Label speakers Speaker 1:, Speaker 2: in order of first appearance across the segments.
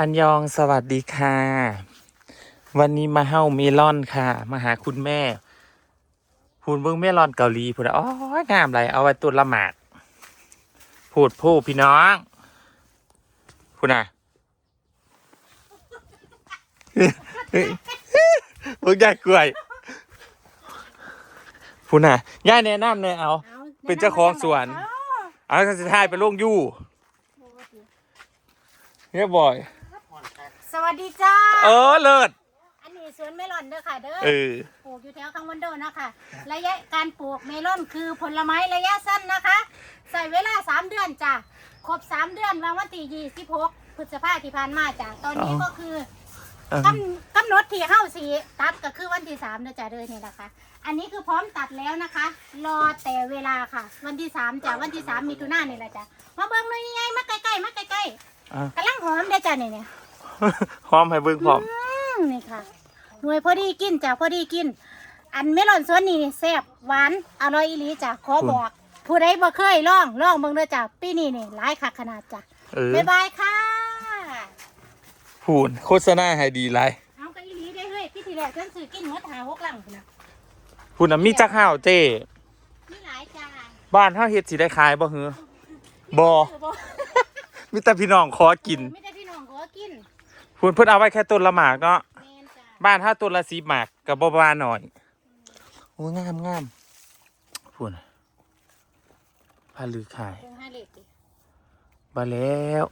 Speaker 1: อันยองสวัสดีค่ะ วันนี้มาเฮ้าเมลอนค่ะ มาหาคุณแม่พูนเบิ้งเมลอนเกาหลีพูดอ๋องามไรเอาไว้ตุนละหมาดพูดผู้พี่น้องพูดน่ะเฮ้ยเบิ้งยายกล้วยพูดน่ะย่ายแนะนำเลยเอา เป็นเจ้าของสวน เอาสุดท้ายไปลงยู่เรียบร้อย
Speaker 2: วัสดีจ้า
Speaker 1: เออเลิศ
Speaker 2: อันนี้สวนเมลอนเด้อค่ะเด้อ
Speaker 1: เออ
Speaker 2: ปลูกอยู่แถวข้างวันโดนะคะ ระยะการปลูกเมลอนคือผลไม้ระยะสั้นนะคะ ใส่เวลา3เดือนจ้ะ ครบ3เดือนวันวันที่26พฤษภาที่ผ่านมาจ้ะ ตอนนี้
Speaker 1: อ๋อ
Speaker 2: ก็คือ
Speaker 1: เออกำ
Speaker 2: กำหนดที่เข้าสีตัดก็คือวันที่3เด้อจ้ะเด้อนี่นะคะ อันนี้คือพร้อมตัดแล้วนะคะ รอแต่เวลาค่ะ วันที่3จ้ะ วันที่3มีทุนานี่แหละจ้ะ มาเบิ่งหน่อยยังไงมาใกล้ๆมาใกล้
Speaker 1: อะ
Speaker 2: ๆกำลังหอมเด้อจ้ะนี่เนี่ย
Speaker 1: หอมให้เบิ่งพร้อม
Speaker 2: อืมนี่ค่ะ หน่วยพอดีกินจ้ะพอดีกิน อันเมลอนสวนนี่แซ่บหวานอร่อยอีหลีจ้ะขอบอก ผู้ใดบ่เคยลองลองเบิ่งเด้อจ้ะปีนี้นี่หลายคักขนาดจ้ะ
Speaker 1: เออ
Speaker 2: บ๊ายบายค่ะ
Speaker 1: พูนโฆษณาให้ดีไร
Speaker 2: เอากันอีหลีได้เฮ้ยพี่ทีแรกฉันซื้อกินหมดหาหกลังพุ่นน่ะ
Speaker 1: พูนน่ะมีจักห้าวเจ้
Speaker 2: มีหลายจ้า
Speaker 1: บ้านเฮาเฮ็ดสิได้ขายบ่หือบ่
Speaker 2: บ่
Speaker 1: มีแต่พี่น้องขอกิน
Speaker 2: มีแต่พี่น้องขอกิน
Speaker 1: พูนเพิ่นเอาไว้แค่ต้นละหมากเนาะ
Speaker 2: แม่นจ้ะ
Speaker 1: บ้านเฮาต้นละ10หมากก็บ่ว่าหน่อยโอ้งามงามพูนพาลือขาย
Speaker 2: เบิ่งหาเลขดิ
Speaker 1: บ่แล้ว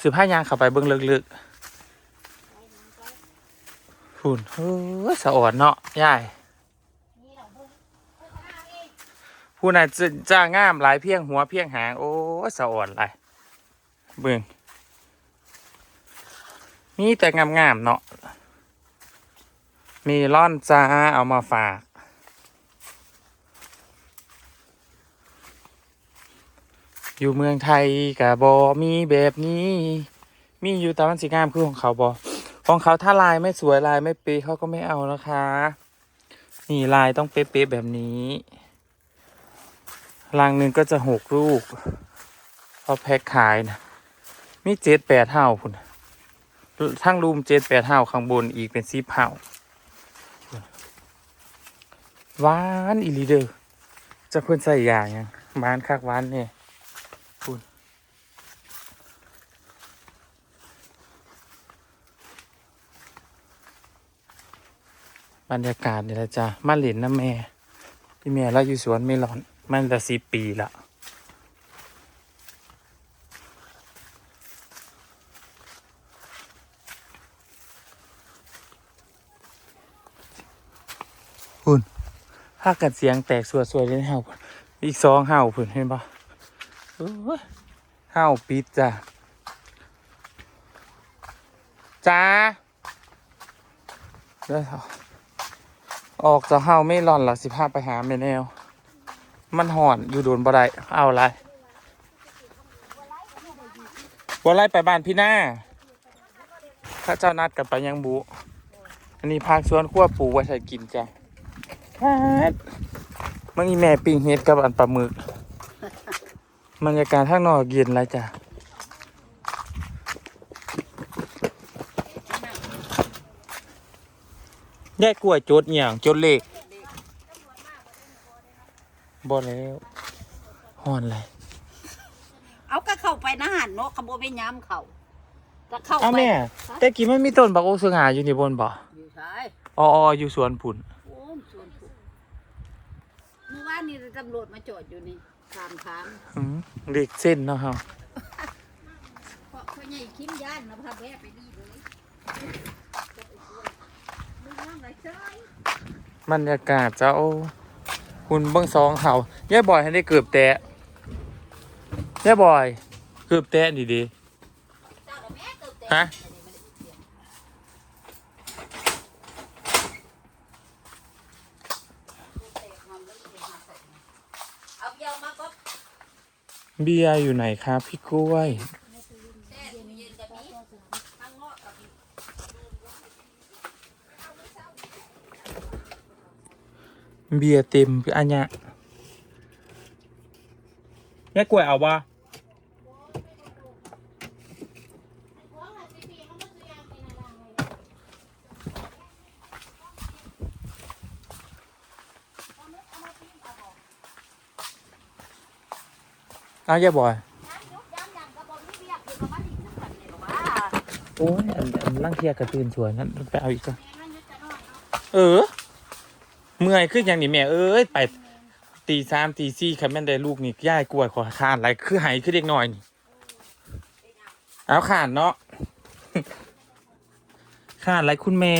Speaker 1: สิพายางเข้าไปเบิ่งลึกๆพูนเฮ้ยสะอ่อนเนาะยาย
Speaker 2: นี่เราเบิ่งโฆษณาเอง
Speaker 1: ผู้น่ะจะจ้างามหลายเพียงหัวเพียงหาง โอ้ยสะอ่อนหลายเบิ่ง นี่แต่งามๆเนาะ มีล่อนจ้าเอามาฝาก อยู่เมืองไทยกะบอมีแบบนี้ มีอยู่แต่มันสีงามคือของเขาบอของเขาถ้าลายไม่สวยลายไม่เป๊ะเขาก็ไม่เอานะคะ นี่ลายต้องเป๊ะๆแบบนี้ลังหนึ่งก็จะหกลูกพอแพ็คขายนะมีเจ็ดแปดเท่าพุ่นะ ทั้งรูมเจ็ดแปดเท่าข้างบนอีกเป็นซีเผาหวานอีลีเดอร์จะเพิ่นใส่ยายังหวานคักหวานเนี่ยพุ่นบรรยากาศนี่แหละจ้ะมาเหลินนะแม่พี่แม่เราอยู่สวนเมลอน มันจะสิบปีละ ถ้ากัดเสียงแตกสวดสวเลยเห่าพุ่นอีกสองเห่าพุ่นเห็นปะเห่าปิดจ้ะจ้าเดี๋ยวเถอออกจากเห่าไม่รอนหลักสิพาไปหาแม่แนว มันห่อนอยู่โดนบ่ได้เอาอะไรบ่ไล่ไปบ้านพี่หน้าข้าเจ้านัดกันไปยังบุอันนี้พากสวนขั้วปูไว้ใส่กินจ้ะ มันมีแม่ปิงเฮ็ดกับอันปลาหมึกบรรยากาศข้างนอกเย็นแล้วจ้ะแยกกล้วยโจดอหย่างโจดเลขบ่แล้วห่อนเลย
Speaker 3: เอาก็เข้าไปนะหันเนาะขบวนไปย้ำเขาก็เข้า
Speaker 1: อ้าว
Speaker 3: ไป
Speaker 1: แม่แต่กี้มันมีต้นบักโอซึงหาอยู่นี่บนบ่
Speaker 3: อยู่ใช่
Speaker 1: อ๋อออยู่สวนผุน
Speaker 3: โอ้มส่วนผูกเมื่อวานนี้ตำรวจมาจอดอยู่นี่สามครั้ง
Speaker 1: อืมเด็กเส้นเนาะครับ
Speaker 3: เพราะเขาใหญ่คิมย่านนะพาแวะไปดีเลยมึงว่าไงใช่
Speaker 1: บรรยากาศเจ้าคุณเบิ้งสองเขาย่าบอยให้ได้เกือบแตะย่าบอย เกือบแตะดีดี
Speaker 3: เจ้าแม่เกิดแต่
Speaker 1: ฮะ
Speaker 3: เอาเยี่ยวมาก็
Speaker 1: เบียร์อยู่ไหนครับ พี่กล้วย
Speaker 3: เบี
Speaker 1: ยร์เต็มพี่อันเนี้ยย่กล้วยเอาบ่
Speaker 2: ของละสิปี
Speaker 1: เอาอย่าบ่อย
Speaker 3: ย้ำยุบย้ำยังก็บ่มีเวียกอยู่กับมันอีกจังหวัดนี่หรอวะ
Speaker 1: โอ้ยอันอันล่างเทียกระตื่นสวยนั่นไปเอาอีกก่อน
Speaker 2: แม่มันจะนอนเนาะ
Speaker 1: เออ เมื่อยขึ้นอย่างนี้แม่เอ้ยไปตีสามตีสี่คันแม่นได้ลูกนี่ย่ายกลัวขอขานอะไรคือหายคือเด็กน้อยนี่เอาขานเนาะขานอะไรคุณแม่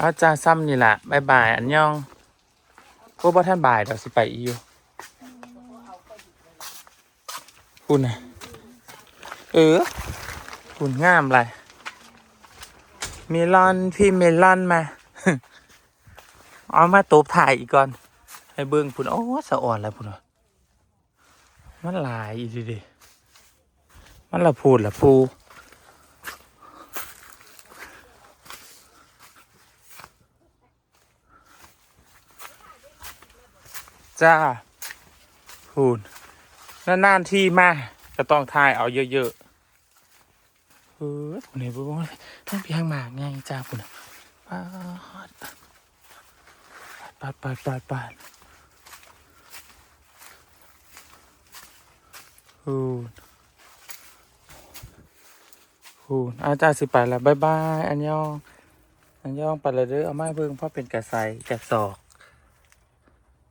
Speaker 1: อาจ้าซ้ำนี่แหละบายบายอันยองพวกบ่ท่านบ่ายเดี๋ยวสิไปอีอยู่คุณน่ะเออคุณงามไรเมลอนพี่เมลอนมาเอามาตบถ่ายอีกก่อน ให้เบิ้งพุ่นโอ้สะอ่อนแล้วพุ่นมันหลายอีดีดิมันละพูดละพู จ้าพูนนานๆที่มาจะต้องถ่ายเอาเยอะๆเออพุ่นเห็นพุ่นต้องเพียงหมากไงจ้าพุ่นปาดปาดปาดปาดปาดพูนพูนอาจารย์สิไปแล้วบายบาย อันยอง อันยองไปเลยเด้อเอาไม้เบิ่งเพราะเป็นกระใสกระสอก